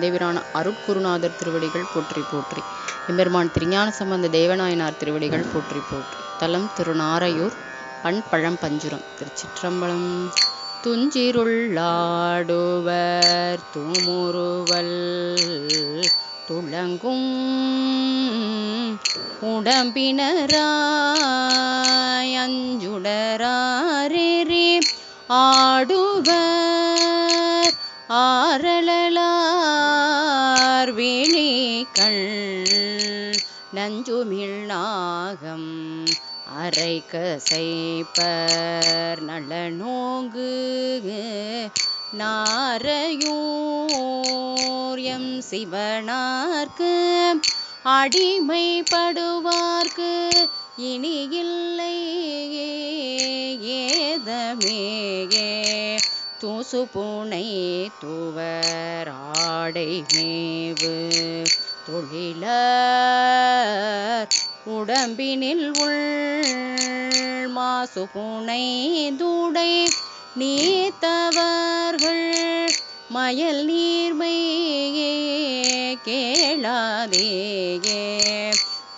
எந்தைபிரான அருட்குருநாதர் திருவடிகள் போற்றி போற்றி. எம்பெருமான் திருஞான சம்பந்த தேவநாயனார் திருவடிகள் போற்றி போற்றி. தலம் திருநாரையூர் பண் பழம் பஞ்சுரம். திருச்சிற்றம்பலம் துஞ்சிருள்ளாடுவர் தூமுருவல் துளங்கும் உடம்பினராய் அஞ்சுடராரேறி ஆடுவர் ஆரலலா விழிகள் நஞ்சுமிழ் நாகம் அரை கசைப்பர் நலனோங்கு நாரையூர் எம் சிவனார்க்கு அடிமைப்படுவார்க்கு இனி இல்லை ஏதமேயே தூசு பூனை தூவராடை மேவு தொழில உடம்பினில் உள் மாசு பூனை தூடை நீத்தவர்கள் மயல் நீர்மையே கேளாதேயே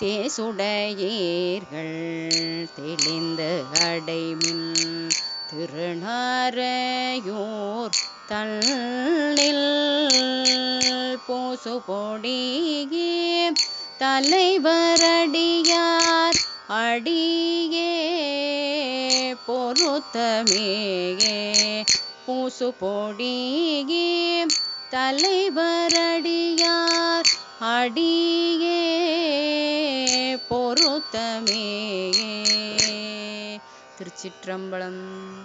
தேசுடையீர்கள் தெளிந்த அடைமின் திருநாரையோர் தன்னில் பூசு பொடியே தலைவரடியார் அடியே பொருத்தமேயே பூசு பொடியே தலைவரடியார் அடியே பொருத்தமேயே. திருச்சிற்றம்பலம்